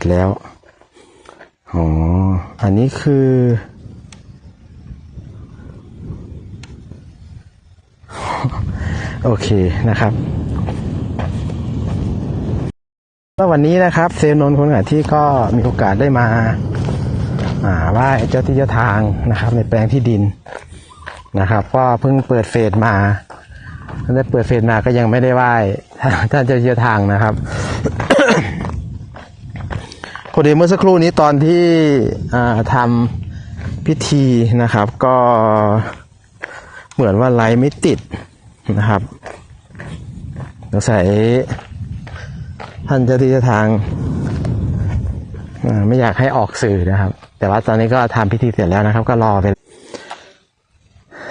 จแล้ว อ๋อ อันนี้คือ โอเคนะครับแล้ววันนี้นะครับ เซลนนท์คนหาที่ก็มีโอกาสได้มาอ่าไหว้เจ้าที่เจ้าทางนะครับ ในแปลงที่ดินนะครับ ก็เพิ่งเปิดเฟสมาได้เปิดเฟสมาก็ยังไม่ได้ไหว้ท่านเจ้าที่เจ้าทางนะครับ อดีเมื่อสักครู่นี้ตอนที่ทำพิธีนะครับ ก็เหมือนว่าไลฟ์ไม่ติดนะครับสงสัยท่านเจ้าที่เจ้าทางไม่อยากให้ออกสื่อนะครับ แต่ว่าตอนนี้ก็ทำพิธีเสร็จแล้วนะครับ ก็รอไป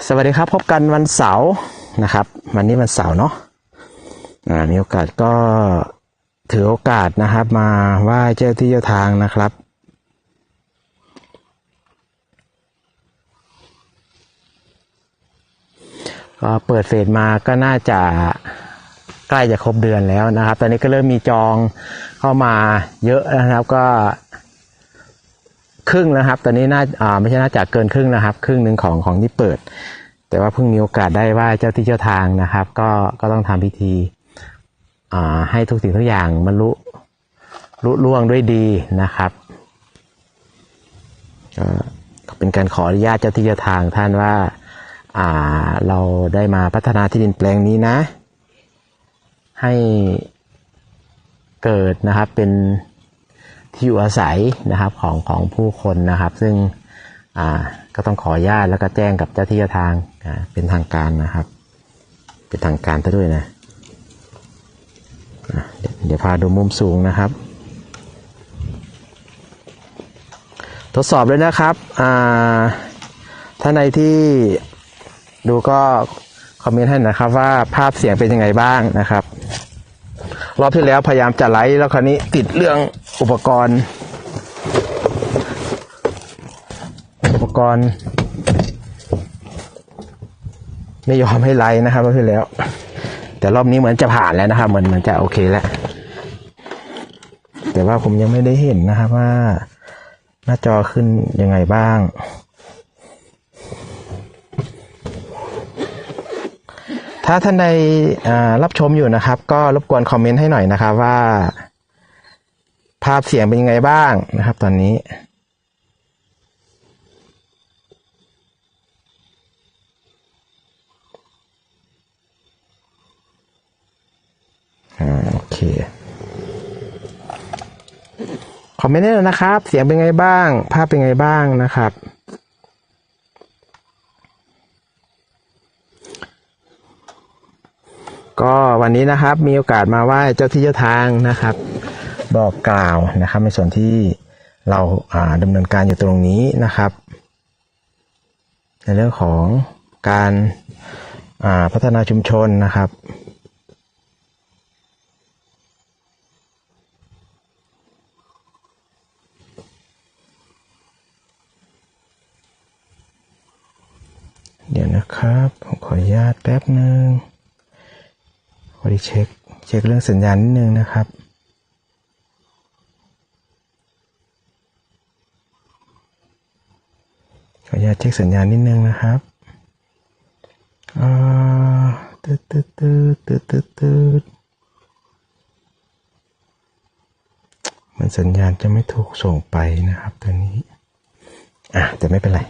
สวัสดีครับ พบกันวันเสาร์นะครับ วันนี้วันเสาร์เนาะอ่ามีโอกาสก็ ถือโอกาสนะครับ มาไหว้เจ้าที่เจ้าทางนะครับ ก็เปิดเฟสมาก็น่าจะใกล้จะครบเดือนแล้วนะครับ ตอนนี้ก็เริ่มมีจองเข้ามาเยอะนะครับก็ครึ่งนะครับ ตอนนี้น่าอ่าไม่ใช่น่าจะเกินครึ่งนะครับ ครึ่งหนึ่งของของที่เปิด แต่ว่าเพิ่งมีโอกาสได้ไหว้เจ้าที่เจ้าทางนะครับ ก็ก็ต้องทำพิธี ให้ทุกสิ่งทุกอย่างมันลุลุล่วงด้วยดีนะครับก็เป็นการขออนุญาตเจ้าที่เจ้าทางท่านว่าอ่าเราได้มาพัฒนาที่ดินแปลงนี้นะ ให้เกิดนะครับเป็นที่อยู่อาศัยนะครับของของผู้คนนะครับ ซึ่งอ่าก็ต้องขออนุญาตแล้วก็แจ้งกับเจ้าที่เจ้าทางเป็นทางการนะครับ เป็นทางการซะด้วยนะ เดี๋ยวพาดูมุมสูงนะครับ ทดสอบเลยนะครับอ่าถ้าในที่ดูก็คอมเมนต์ให้นะครับว่าภาพเสียงเป็นยังไงบ้างนะครับ รอบที่แล้วพยายามจะไลฟ์แล้วคราวนี้ติดเรื่องอุปกรณ์ อุปกรณ์ ไม่ยอมให้ไลฟ์นะครับรอบที่แล้ว แต่รอบนี้เหมือนจะผ่านแล้วนะครับ เหมือนเหมือนจะโอเคแล้ว แต่ว่าผมยังไม่ได้เห็นนะครับว่าหน้าจอขึ้นยังไงบ้าง ถ้าท่านใดรับชมอยู่นะครับ ก็รบกวนคอมเมนต์ให้หน่อยนะครับว่า ภาพเสียงเป็นยังไงบ้างนะครับ ตอนนี้อ่าโอเค มเมนต์ได้เลยนะครับ เสียงเป็นไงบ้าง ภาพเป็นไงบ้างนะครับ ก็วันนี้นะครับมีโอกาสมาไหว้เจ้าที่เจ้าทางนะครับ บอกกล่าวนะครับ ในส่วนที่เราาดำเนินการอยู่ตรงนี้นะครับ ในเรื่องของการาพัฒนาชุมชนนะครับ เดี๋ยวนะครับ ผมขออนุญาตแป๊บหนึ่งขอดีเช็ค เช็คเรื่องสัญญาณนิดนึงนะครับขออนุญาตเช็คสัญญาณนิดนึงนะครับอ่าตืดตืดตืดตืดตืดตืดมันสัญญาณจะไม่ถูกส่งไปนะครับตัวนี้ อะแต่ไม่เป็นไร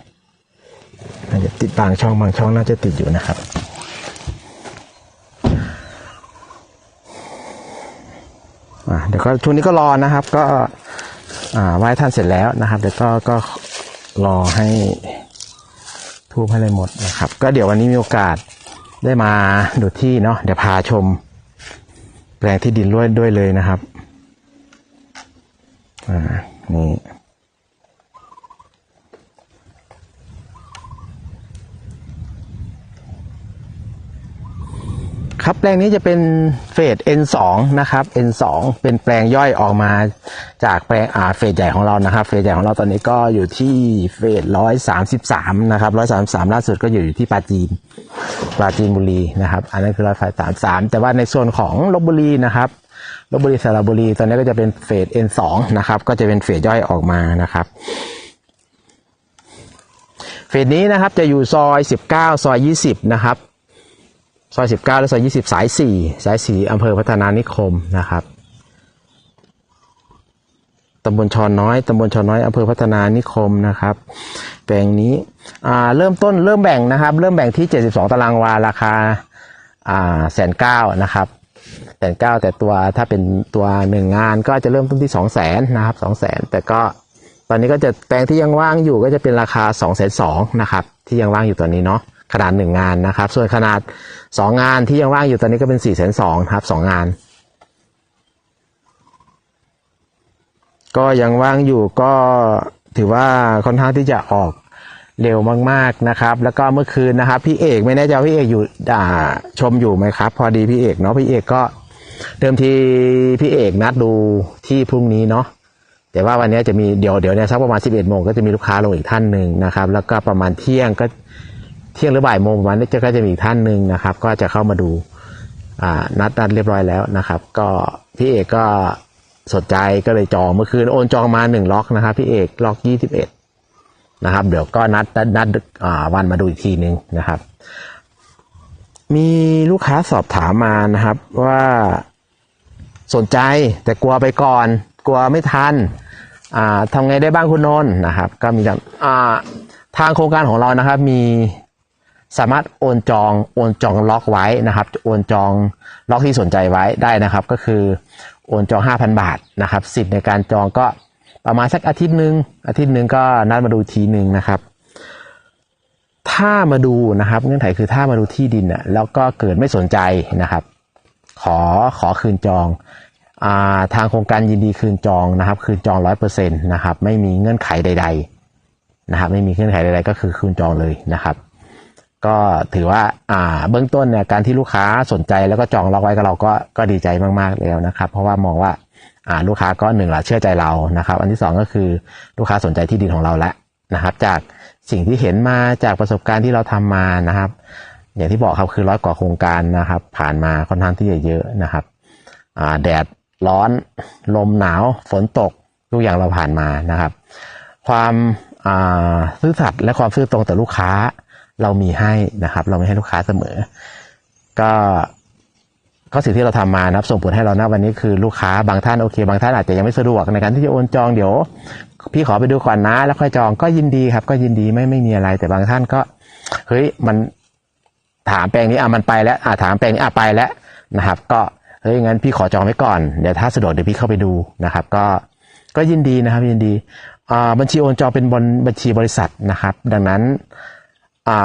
น่าจจะติดบางช่องบางช่องน่าจะติดอยู่นะครับ เดี๋ยวก็ช่วงนี้ก็รอนะครับ ก็ไหว้ท่านเสร็จแล้วนะครับเดี๋ยวก็ก็รอให้ทูบให้เลยหมดนะครับ ก็เดี๋ยววันนี้มีโอกาสได้มาดูที่เนาะเดี๋ยวพาชม แปลงที่ดินด้วยด้วยเลยนะครับ อ่า นี่ ครับ แปลงนี้จะเป็นเฟส N2 นะครับ N2 เป็นแปลงย่อยออกมาจากแปลงอ่าเฟสใหญ่ของเรานะครับ เฟสใหญ่ของเราตอนนี้ก็อยู่ที่เฟสร้อยสามสิบสามนะครับร้อยสามสามล่าสุดก็อยู่ที่ปาจีนปราจีนบุรีนะครับ อันนั้นคือร้อยสามสามแต่ว่าในส่วนของลบบุรีนะครับลบบุรีสระบุรีตอนนี้ก็จะเป็นเฟส N2 นะครับ ก็จะเป็นเฟสย่อยออกมานะครับเฟสนี้นะครับจะอยู่ซอย 19 ซอย 20 นะครับ ซอย 19 และซอย 20 สาย 4 สาย 4อำเภอพัฒนานิคมนะครับตำบลชอนน้อยตำบลชอนน้อยอำเภอพัฒนานิคมนะครับ แปลงนี้เริ่มต้นเริ่มแบ่งนะครับ เริ่มแบ่งที่ 72 ตารางวาราคาแสนเก้านะครับแสนเก้าแต่ตัวถ้าเป็นตัวหนึ่งงานก็จะเริ่มต้นที่สองแสนนะครับสองแสนแต่ก็ตอนนี้ก็จะแปลงที่ยังว่างอยู่ก็จะเป็นราคา2องแสนสองนะครับ ที่ยังว่างอยู่ตอนนี้เนาะ ขนาดหนึ่งงานนะครับ ส่วนขนาดสองงานที่ยังว่างอยู่ตอนนี้ก็เป็น4ี่แสนสองครับสองงาน ก็ยังว่างอยู่ก็ถือว่าค่อนข้างที่จะออกเร็วมากๆนะครับ แล้วก็เมื่อคืนนะครับพี่เอกไม่แน่ใจว่าพี่เอกอยู่อ่าชมอยู่ไหมครับ พอดีพี่เอกเนาะพี่เอกก็เดิมทีพี่เอกนัดดูที่พรุ่งนี้เนาะแต่ว่าวันนี้จะมีเดี๋ยวเดี๋ยวเนี่ยสักประมาณ 11โมงก็จะมีลูกค้าลงอีกท่านหนึ่งนะครับ แล้วก็ประมาณเที่ยงก็ เที่ยงหรือบ่ายโมงประมาณนี้จะก็จะมีอีกท่านหนึ่งนะครับ ก็จะเข้ามาดูนัดนัดเรียบร้อยแล้วนะครับ ก็พี่เอกก็สนใจก็เลยจองเมื่อคืนโอนจองมาหนึ่งล็อกนะครับพี่เอกล็อกยี่สิบเอ็ดนะครับ เดี๋ยวก็นัดนัดนดวันมาดูอีกทีหนึ่งนะครับ มีลูกค้าสอบถามมานะครับว่าสนใจแต่กลัวไปก่อน กลัวไม่ทันทำไงได้บ้างคุณนนท์นะครับ ก็มีทางโครงการของเรานะครับ มี สามารถโอนจองโอนจองล็อกไว้นะครับ โอนจองล็อกที่สนใจไว้ได้นะครับ ก็คือโอนจอง 5,000 บาทนะครับ สิทธิ์ในการจองก็ประมาณสักอาทิตย์หนึ่งอาทิตย์หนึ่งก็นัดมาดูทีหนึ่งนะครับ ถ้ามาดูนะครับเงื่อนไขคือถ้ามาดูที่ดินน่ะแล้วก็เกิดไม่สนใจนะครับ ขอขอคืนจองอาทางโครงการยินดีคืนจองนะครับ คืนจองร้อยเปอร์เซ็นต์นะครับ ไม่มีเงื่อนไขใด ๆ นะครับ ไม่มีเงื่อนไขใดๆ ก็คือคืนจองเลยนะครับ ก็ถือว่าอ่าเบื้องต้นเนี่ยการที่ลูกค้าสนใจแล้วก็จองล็อกไว้กับเราก็ก็ดีใจมากๆแล้วนะครับ เพราะว่ามองว่าอ่าลูกค้าก็หนึ่งละเชื่อใจเรานะครับ อันที่สองก็คือลูกค้าสนใจที่ดินของเราแล้วนะครับ จากสิ่งที่เห็นมาจากประสบการณ์ที่เราทำมานะครับ อย่างที่บอกครับคือร้อยกว่าโครงการนะครับ ผ่านมาค่อนข้างที่จะเยอะนะครับอ่าแดดร้อนลมหนาวฝนตกทุกอย่างเราผ่านมานะครับ ความอ่าซื่อสัตย์และความซื่อตรงต่อลูกค้า เรามีให้นะครับ เราไม่ให้ลูกค้าเสมอ ก็ก็สิ่งที่เราทำมานะครับส่งผลให้เราณวันนี้คือลูกค้าบางท่านโอเค บางท่านอาจจะยังไม่สะดวกในการที่จะโอนจองเดี๋ยว พี่ขอไปดูก่อนนะ แล้วค่อยจองก็ยินดีครับ ก็ยินดีไม่ไม่มีอะไร แต่บางท่านก็เฮ้ยมันถามแปลงนี้อะมันไปแล้วอะถามแปลงนี้อะไปแล้วนะครับ ก็เฮ้ยงั้นพี่ขอจองไว้ก่อนเดี๋ยวถ้าสะดวกเดี๋ยวพี่เข้าไปดูนะครับ ก็ก็ยินดีนะครับยินดีอ่าบัญชีโอนจองเป็นบัญชีบริษัทนะครับ ดังนั้น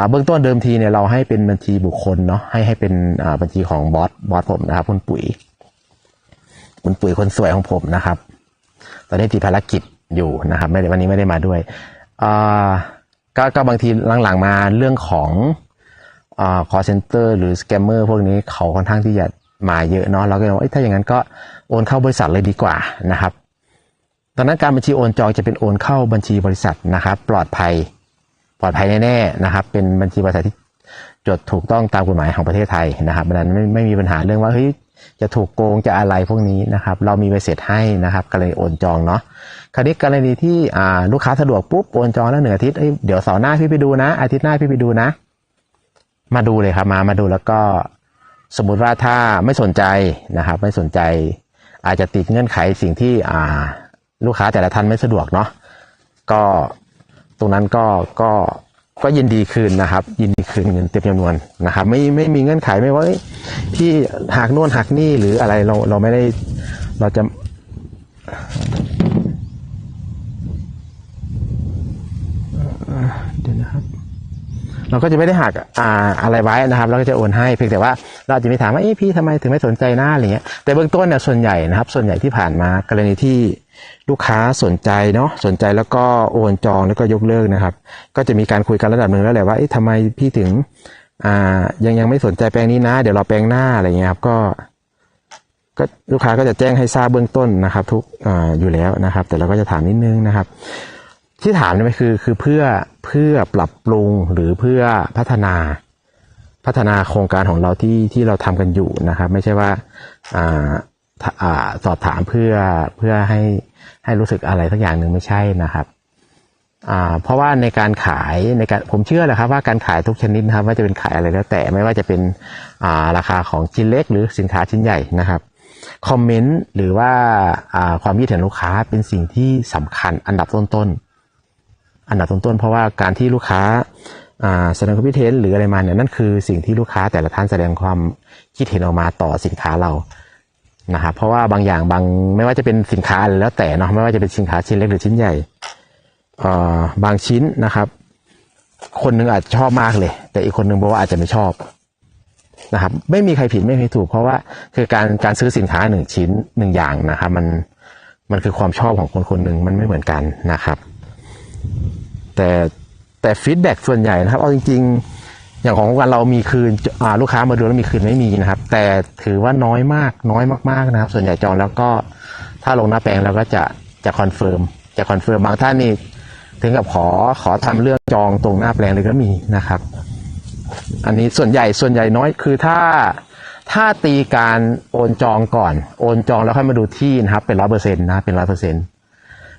เบื้องต้นเดิมทีเนี่ยเราให้เป็นบัญชีบุคคลเนาะให้ให้เป็นอ่าบัญชีของบอสบอสผมนะครับคุณปุ๋ยคุณปุ๋ยคนสวยของผมนะครับ ตอนนี้ติดภารกิจอยู่นะครับ ไม่ได้วันนี้ไม่ได้มาด้วยอ่าก็ก็บางทีหลังๆมาเรื่องของอ่า call center หรือ scammer พวกนี้เขาค่อนข้างที่จะมาเยอะเนาะเราก็เลยว่าถ้าอย่างนั้นก็โอนเข้าบริษัทเลยดีกว่านะครับดังนั้นการบัญชีโอนจองจะเป็นโอนเข้าบัญชีบริษัทนะครับ ปลอดภัย ปลอดภัยแน่ๆนะครับ เป็นบัญชีบริษัทที่จดถูกต้องตามกฎหมายของประเทศไทยนะครับดังนั้นไม่ไม่มีปัญหาเรื่องว่าเฮ้ยจะถูกโกงจะอะไรพวกนี้นะครับ เรามีใบเสร็จให้นะครับก็เลยโอนจองเนาะคราวนี้กรณีที่ลูกค้าสะดวกปุ๊บโอนจองแล้วหนึ่งอาทิตย์เดี๋ยวเสาร์หน้าพี่ไปดูนะ อาทิตย์หน้าพี่ไปดูนะ มาดูเลยครับมามาดูแล้วก็สมมติว่าถ้าไม่สนใจนะครับ ไม่สนใจ อาจจะติดเงื่อนไขสิ่งที่ลูกค้าแต่ละท่านไม่สะดวกเนาะก็ ตรงนั้นก็ก็ก็ยินดีคืนนะครับ ยินดีคืนเงินเต็มจำนวนนะครับ ไม่ไม่มีเงื่อนไขไม่ว่าเอ้ยพี่หักน่นหักนี่หรืออะไรเราเราไม่ได้เราจะเดี๋ยวนะครับ เราก็จะไม่ได้หักอ่าอะไรไว้นะครับ เราก็จะโอนให้เพียงแต่ว่าเราจะไม่ถามว่าเอ้พี่ทำไมถึงไม่สนใจหน้าอะไรเงี้ยแต่เบื้องต้นเนี่ยส่วนใหญ่นะครับ ส่วนใหญ่ที่ผ่านมากรณีที่ ลูกค้าสนใจเนาะสนใจแล้วก็โอนจองแล้วก็ยกเลิกนะครับ ก็จะมีการคุยกันระดับหนึ่งแล้วแหละว่าเอ๊ะทำไมพี่ถึงอ่ายังยังไม่สนใจแปลงนี้นะ เดี๋ยวเราแปลงหน้าอะไรเงี้ยครับก็ก็ลูกค้าก็จะแจ้งให้ทราบเบื้องต้นนะครับ ทุกออยู่แล้วนะครับ แต่เราก็จะถามนิดนึงนะครับ ที่ถามนี่คือคือเพื่อเพื่อปรับปรุงหรือเพื่อพัฒนาพัฒนาโครงการของเราที่ที่เราทำกันอยู่นะครับ ไม่ใช่ว่าอ่า สอบถามเพื่อเพื่อให้ให้รู้สึกอะไรสักอย่างหนึ่งไม่ใช่นะครับเพราะว่าในการขายในการผมเชื่อแหละครับว่าการขายทุกชนิดนะครับว่าจะเป็นขายอะไรแล้วแต่ไม่ว่าจะเป็นาราคาของชิ้นเล็กหรือสินค้าชิ้นใหญ่นะครับคอมเมนต์หรือว่าาความคิดเห็นลูกค้าเป็นสิ่งที่สำคัญอันดับต้นๆอันดับต้นๆเพราะว่าการที่ลูกค้าอ่าแสดงความคิดเห็นหรืออะไรมาเนี่ยนั่นคือสิ่งที่ลูกค้าแต่ละท่านแสดงความคิดเห็นออกมาต่อสินค้าเรา นะครับเพราะว่าบางอย่างบางไม่ว่าจะเป็นสินค้าอะไรแล้วแต่เนาะไม่ว่าจะเป็นสินค้าชิ้นเล็กหรือชิ้นใหญ่เอ่อบางชิ้นนะครับ คนหนึ่งอาจจะชอบมากเลย แต่อีกคนหนึ่งบอกว่าอาจจะไม่ชอบนะครับ ไม่มีใครผิดไม่มีใครถูก เพราะว่าคือการการซื้อสินค้าหนึ่งชิ้นหนึ่งอย่างนะครับ มันมันคือความชอบของคนคนหนึ่งมันไม่เหมือนกันนะครับ แต่แต่ฟีดแบ็ส่วนใหญ่นะครับเอาจริง ๆ อย่างของวันเรามีคืนลูกค้ามาดูแล้วมีคืนไม่มีนะครับ แต่ถือว่าน้อยมากน้อยมากๆนะครับ ส่วนใหญ่จองแล้วก็ถ้าลงหน้าแปลงแล้วก็จะจะคอนเฟิร์มจะคอนเฟิร์มบางท่านนี่ถึงกับขอขอทำเรื่องจองตรงหน้าแปลงเลยก็มีนะครับ อันนี้ส่วนใหญ่ส่วนใหญ่น้อยคือถ้าถ้าตีการโอนจองก่อน โอนจองแล้วค่อยมาดูที่นะครับ เป็นร้อยเปอร์เซ็นต์นะเป็นร้อยเปอร์เซ็นต์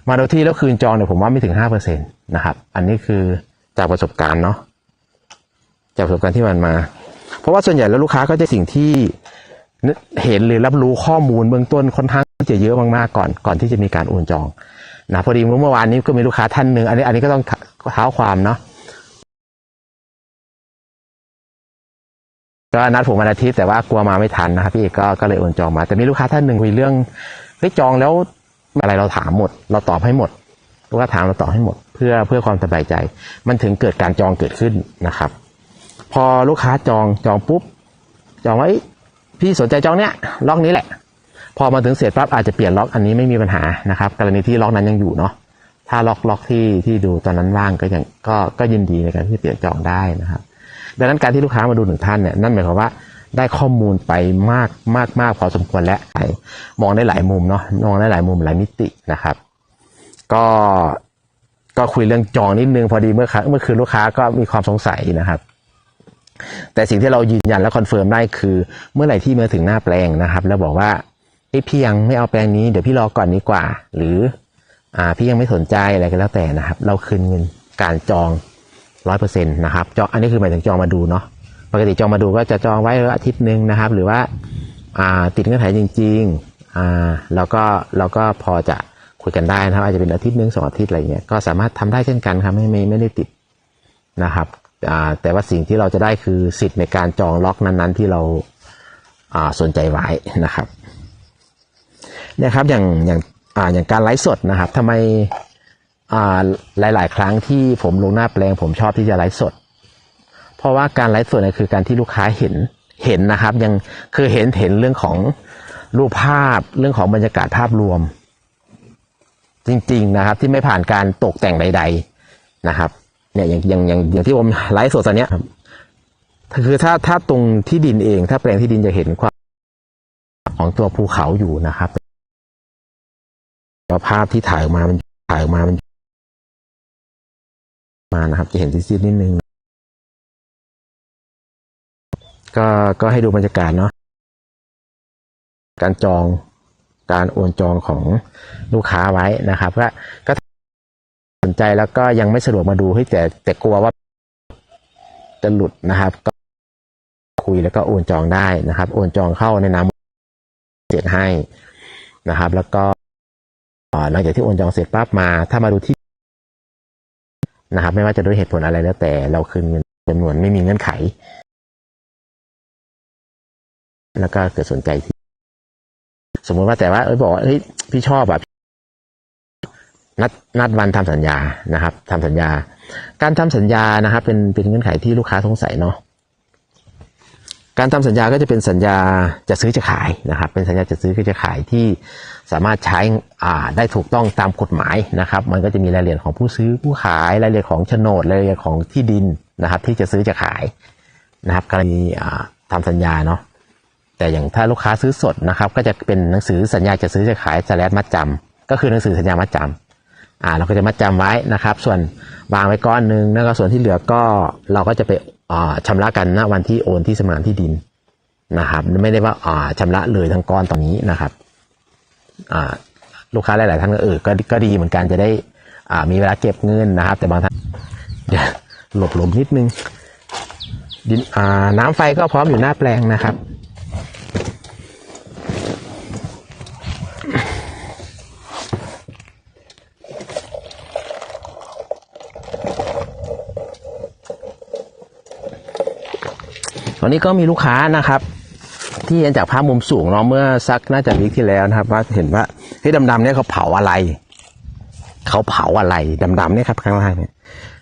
มาดูที่แล้วคืนจองเนี่ยผมว่าไม่ถึงห้าเปอร์เซ็นต์นะครับ อันนี้คือจากประสบการณ์เนาะ จากประสบการณ์ที่มันมา เพราะว่าส่วนใหญ่แล้วลูกค้าก็จะสิ่งที่เห็นหรือรับรู้ข้อมูลเบื้องต้นค่อนข้างจะเยอะมากๆก่อนก่อนที่จะมีการโอนจองนะพอดีเมื่อวานนี้ก็มีลูกค้าท่านหนึ่งอันนี้อันนี้ก็ต้องเท้าความเนาะก็นัดผมวันอาทิตย์แต่ว่ากลัวมาไม่ทันนะครับพี่กก็ก็เลยโอนจองมา แต่มีลูกค้าท่านหนึ่งคุยเรื่องเฮ้ยจองแล้วอะไรเราถามหมด เราตอบให้หมดลูกค้าถามเราตอบให้หมด เพื่อเพื่อความสบายใจ มันถึงเกิดการจองเกิดขึ้นนะครับ พอลูกค้าจองจองปุ๊บ จองว่าเอ้พี่สนใจจองเนี้ยล็อกนี้แหละ พอมาถึงเสร็จปั๊บอาจจะเปลี่ยนล็อกอันนี้ไม่มีปัญหานะครับ กรณีที่ล็อกนั้นยังอยู่เนาะถ้าล็อกล็อกที่ที่ดูตอนนั้นว่างก็ยังก็ก็ยินดีในการที่เปลี่ยนจองได้นะครับ ดังนั้นการที่ลูกค้ามาดูหนึ่งท่านเนี่ยนั่นหมายความว่าได้ข้อมูลไปมากมากมากพอสมควรและมองได้หลายมุมเนาะมองได้หลายมุมหลายมิตินะครับ ก็ก็คุยเรื่องจองนิดนึงพอดีเมื่อครั้งเมื่อคืนลูกค้าก็มีความสงสัยนะครับ แต่สิ่งที่เรายืนยันและคอนเฟิร์มได้คือ เมื่อไหร่ที่มาถึงหน้าแปลงนะครับ แล้วบอกว่าพี่ยังไม่เอาแปลงนี้เดี๋ยวพี่รอก่อนดีกว่า หรืออ่าพี่ยังไม่สนใจอะไรก็แล้วแต่นะครับ เราคืนเงินการจองร้อยเปอร์เซ็นต์นะครับจองอันนี้คือหมายถึงจองมาดูเนาะปกติจองมาดูก็จะจองไว้อาทิตย์หนึ่งนะครับ หรือว่าอ่าติดเงื่อนไขจริงๆอ่าแล้วก็เราก็พอจะคุยกันได้นะครับอาจจะเป็นอาทิตย์หนึ่งสองอาทิตย์อะไรเงี้ยก็สามารถทำได้เช่นกันครับไม่ไม่ไม่ได้ติดนะครับ แต่ว่าสิ่งที่เราจะได้คือสิทธิ์ในการจองล็อกนั้นๆ ที่เราาสนใจไว้นะครับเนี่ยครับอย่างอย่างอาอย่างการไลฟ์สดนะครับทำไมหลาย ๆ ครั้งที่ผมลงหน้าแปลง ผมชอบที่จะไลฟ์สด เพราะว่าการไลฟ์สดเนี่ยคือการที่ลูกค้าเห็นเห็นนะครับ ยังคือเห็นเห็นเรื่องของรูปภาพเรื่องของบรรยากาศภาพรวม จริง ๆ นะครับ ที่ไม่ผ่านการตกแต่งใด ๆ นะครับ เนี่ยอย่างอย่างอย่างอย่างที่ผมไลฟ์สดตอนเนี้ยครับคือถ้าถ้าตรงที่ดินเอง ถ้าแปลงที่ดินจะเห็นความของตัวภูเขาอยู่นะครับแล้วภาพที่ถ่ายออกมามันถ่ายออกมามันมานะครับ จะเห็นซีดๆนิดนึงก็ก็ให้ดูบรรยากาศเนาะการจองการโอนจองของลูกค้าไว้นะครับก็ก็ส นใจแล้วก็ยังไม่สะดวกมาดูเฮ้แต่แต่กลัวว่าจะหลุดนะครับ ก็คุยแล้วก็โอนจองได้นะครับ โอนจองเข้าในนามเสร็จให้นะครับ แล้วก็หลังจากที่โอนจองเสร็จปั๊บมา ถ้ามาดูที่นะครับ ไม่ว่าจะด้วยเหตุผลอะไรแล้วแต่เราคืนเงินจำนวนไม่มีเงื่อนไข แล้วก็เกิดสนใจที่ สมมติว่าแต่ว่าเอ้ยบอกว่าเฮ้ยพี่ชอบแบบ นัดนัดวันทำสัญญานะครับทำสัญญา การทำสัญญานะครับ เป็นเป็นเงื่อนไขที่ลูกค้าสงสัยเนาะการทำสัญญาก็จะเป็นสัญญาจะซื้อจะขายนะครับ เป็นสัญญาจะซื้อก็จะขายที่สามารถใช้อ่าได้ถูกต้องตามกฎหมายนะครับ มันก็จะมีรายละเอียดของผู้ซื้อผู้ขายรายละเอียดของโฉนดรายละเอียดของที่ดินนะครับ ที่จะซื้อจะขายนะครับกรณีอ่าทำสัญญาเนาะแต่อย่างถ้าลูกค้าซื้อสดนะครับ ก็จะเป็นหนังสือสัญญาจะซื้อจะขายสแลดมัดจำก็คือหนังสือสัญญามัดจำ อ่าเราก็จะมัดจำไว้นะครับ ส่วนวางไว้ก้อนหนึ่งแล้วก็ส่วนที่เหลือก็เราก็จะไปอ่าชำระกันณวันที่โอนที่สำนักงานที่ดินนะครับ ไม่ได้ว่าอ่าชำระเลยทั้งก้อนตอนนี้นะครับอ่าลูกค้าหลาย ๆ ท่านก็เออก็ก็ดีเหมือนกันจะได้อ่ามีเวลาเก็บเงินนะครับ แต่บางท่านหลบหลมนิดนึงดินอ่าน้ำไฟก็พร้อมอยู่หน้าแปลงนะครับ วันนี้ก็มีลูกค้านะครับ ที่เห็นจากภาพมุมสูงเนาะเมื่อสักน่าจะวิกที่แล้วนะครับ ว่าเห็นว่าเฮ้ยดำๆเนี่ยเขาเผาอะไรเขาเผาอะไรดำๆเนี่ยครับข้างล่างเนี่ย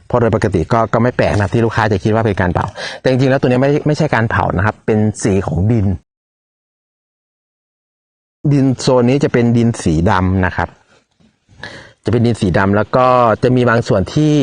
เพราะโดยปกติก็ก็ไม่แปลกนะที่ลูกค้าจะคิดว่าเป็นการเผา แต่จริงๆแล้วตัวนี้ไม่ไม่ใช่การเผานะครับ เป็นสีของดิน ดินโซนนี้จะเป็นดินสีดำนะครับ จะเป็นดินสีดำแล้วก็จะมีบางส่วนที่